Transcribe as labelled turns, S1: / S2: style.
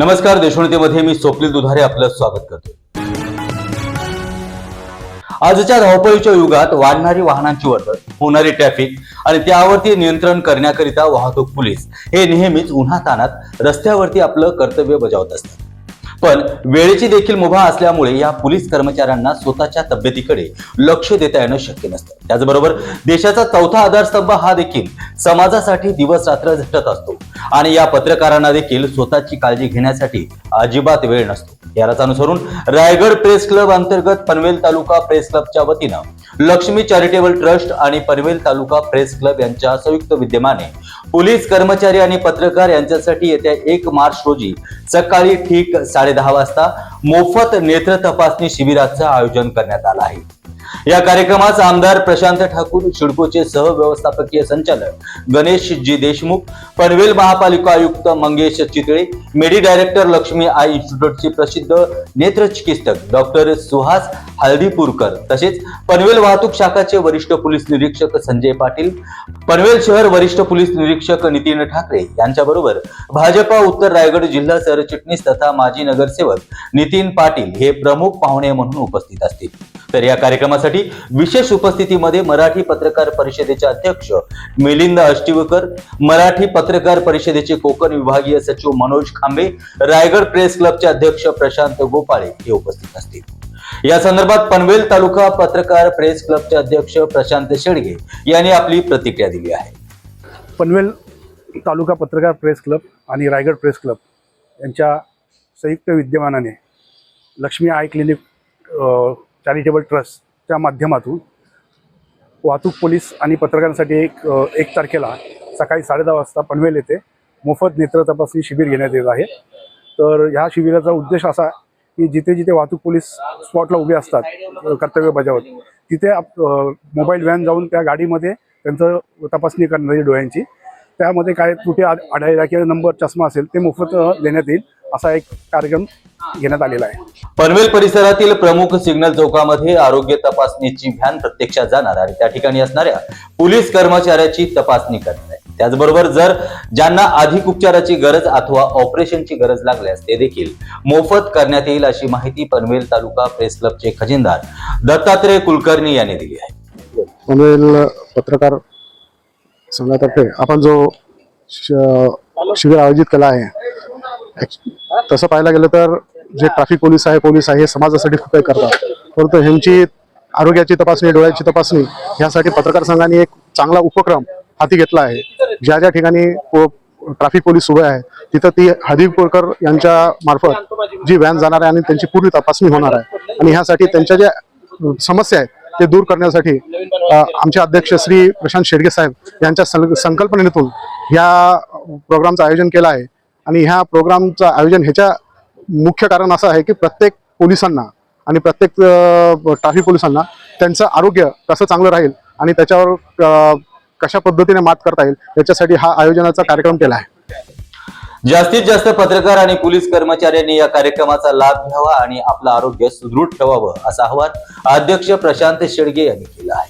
S1: नमस्कार देशोन्नतीमध्ये मी स्वप्नील दुधारे आपलं स्वागत करतो आजच्या धावपळीच्या युगात वाढणारी वाहनांची वर्दळ होणारी ट्रॅफिक आणि त्यावरती नियंत्रण करण्याकरिता वाहतूक पोलीस हे नेहमीच उन्हा तानात रस्त्यावरती आपलं कर्तव्य बजावत असतात. पण वेळेची देखील मुभा असल्यामुळे या पोलीस कर्मचाऱ्यांना स्वतःच्या तब्येतीकडे लक्ष देता येणं शक्य नसतं. त्याचबरोबर देशाचा चौथा आधारस्तंभ हा देखील समाजासाठी दिवस रात्र झटत असतो. आणि या पत्रकारांना देखील स्वतःची काळजी घेण्यासाठी अजिबात वेळ नसतो. यालाच अनुसरून रायगड प्रेस क्लब अंतर्गत पनवेल तालुका प्रेस क्लबच्या वतीनं लक्ष्मी चॅरिटेबल ट्रस्ट आणि पनवेल तालुका प्रेस क्लब यांच्या संयुक्त विद्यमाने पोलीस कर्मचारी आणि पत्रकार यांच्यासाठी येत्या एक मार्च रोजी सकाळी ठीक साडेदहा वाजता मोफत नेत्र तपासणी शिबिराचं आयोजन करण्यात आलं आहे. या कार्यक्रमास आमदार प्रशांत ठाकूर शिडकोचे सहव्यवस्थापकीय संचालक गणेश जी देशमुख पनवेल महापालिका आयुक्त मंगेश चितळे मेडी डायरेक्टर लक्ष्मी आय इन्स्टिट्यूटचे प्रसिद्ध नेत्र चिकित्सक डॉक्टर सुहास हळदीपूरकर तसेच पनवेल वाहतूक शाखाचे वरिष्ठ पोलीस निरीक्षक संजय पाटील पनवेल शहर वरिष्ठ पोलीस निरीक्षक नितीन ठाकरे यांच्याबरोबर भाजपा उत्तर रायगड जिल्हा सरचिटणीस तथा माजी नगरसेवक नितीन पाटील हे प्रमुख पाहुणे म्हणून उपस्थित असतील. तर या कार्यक्रमात कार्यक्रमासाठी विशेष उपस्थितीमध्ये मराठी पत्रकार परिषदेचे अध्यक्ष मिलिंद अष्टिवकर मराठी पत्रकार परिषदेचे कोकण विभागीय सचिव मनोज खांबे रायगड प्रेस क्लबचे अध्यक्ष प्रशांत गोपाळे हे उपस्थित असतील. या संदर्भात पनवेल तालुका पत्रकार प्रेस क्लबचे अध्यक्ष प्रशांत शेडगे यांनी आपली प्रतिक्रिया दिली आहे.
S2: पनवेल तालुका पत्रकार प्रेस क्लब आणि रायगड प्रेस क्लब यांच्या संयुक्त विद्यमानाने Lakshmi eye clinic charitable trust त्या माध्यमातून वाहतूक पोलीस आणि पत्रकारांसाठी एक एक तारखेला सकाळी साडेदहा वाजता पनवेल येथे मोफत नेत्र तपासणी शिबिर घेण्यात येत आहे. तर ह्या शिबिराचा उद्देश असा की जिथे जिथे वाहतूक पोलीस स्पॉटला उभे असतात कर्तव्य बजावत तिथे आप- मोबाईल व्हॅन जाऊन त्या गाडीमध्ये त्यांचं तपासणी करणारी डोळ्यांची त्यामध्ये काय त्रुटी आढळल्या किंवा नंबर चष्मा असेल ते मोफत देण्यात येईल. असा एक कार्यक्रम घेण्यात आलेला आहे.
S1: पनवेल परिसरातील प्रमुख सिग्नल चौकामध्ये आरोग्य तपासणीची व्हॅन प्रत्यक्षात जाणार आणि त्या ठिकाणी असणाऱ्या पोलीस कर्मचाऱ्याची तपासणी करणार आहे. त्याचबरोबर जर ज्यांना अधिक उपचाराची गरज अथवा ऑपरेशनची गरज लागल्यास ते देखील मोफत करण्यात येईल अशी माहिती पनवेल तालुका प्रेस क्लबचे खजिनदार दत्तात्रय कुलकर्णी यांनी दिली आहे.
S3: पनवेल पत्रकार संघातर्फे आपण जो शिबिर आयोजित केला आहे तसं पाहायला गेलं तर जे ट्रॅफिक पोलीस आहे पोलीस आहे हे समाजासाठी खूप काही करतात. परंतु ह्यांची आरोग्याची तपासणी डोळ्याची तपासणी ह्यासाठी पत्रकार संघाने एक चांगला उपक्रम हाती घेतला आहे. ज्या ज्या ठिकाणी ट्रॅफिक पोलीस उभे आहे तिथं ती हळदीपूरकर यांच्या मार्फत जी व्हॅन जाणार आहे आणि त्यांची पूर्ण तपासणी होणार आहे. आणि ह्यासाठी त्यांच्या ज्या समस्या आहेत ते दूर करण्यासाठी आमचे अध्यक्ष श्री प्रशांत शेडगे साहेब यांच्या सं- संकल्पनेतून या प्रोग्रामचं आयोजन केलं आहे. आणि ह्या प्रोग्रामचं आयोजन ह्याच्या मुख्य कारण असं आहे की प्रत्येक पोलिसांना आणि प्रत्येक ट्रॅफिक पोलिसांना त्यांचं आरोग्य कसं चांगलं राहील आणि त्याच्यावर कशा पद्धतीने मात करता येईल याच्यासाठी हा आयोजनाचा कार्यक्रम केला आहे.
S1: जास्तीत जास्त पत्रकार आणि पोलीस कर्मचाऱ्यांनी या कार्यक्रमाचा लाभ घ्यावा आणि आपलं आरोग्य सुदृढ ठेवावं असं आवाहन अध्यक्ष प्रशांत शेडगे यांनी केलं आहे.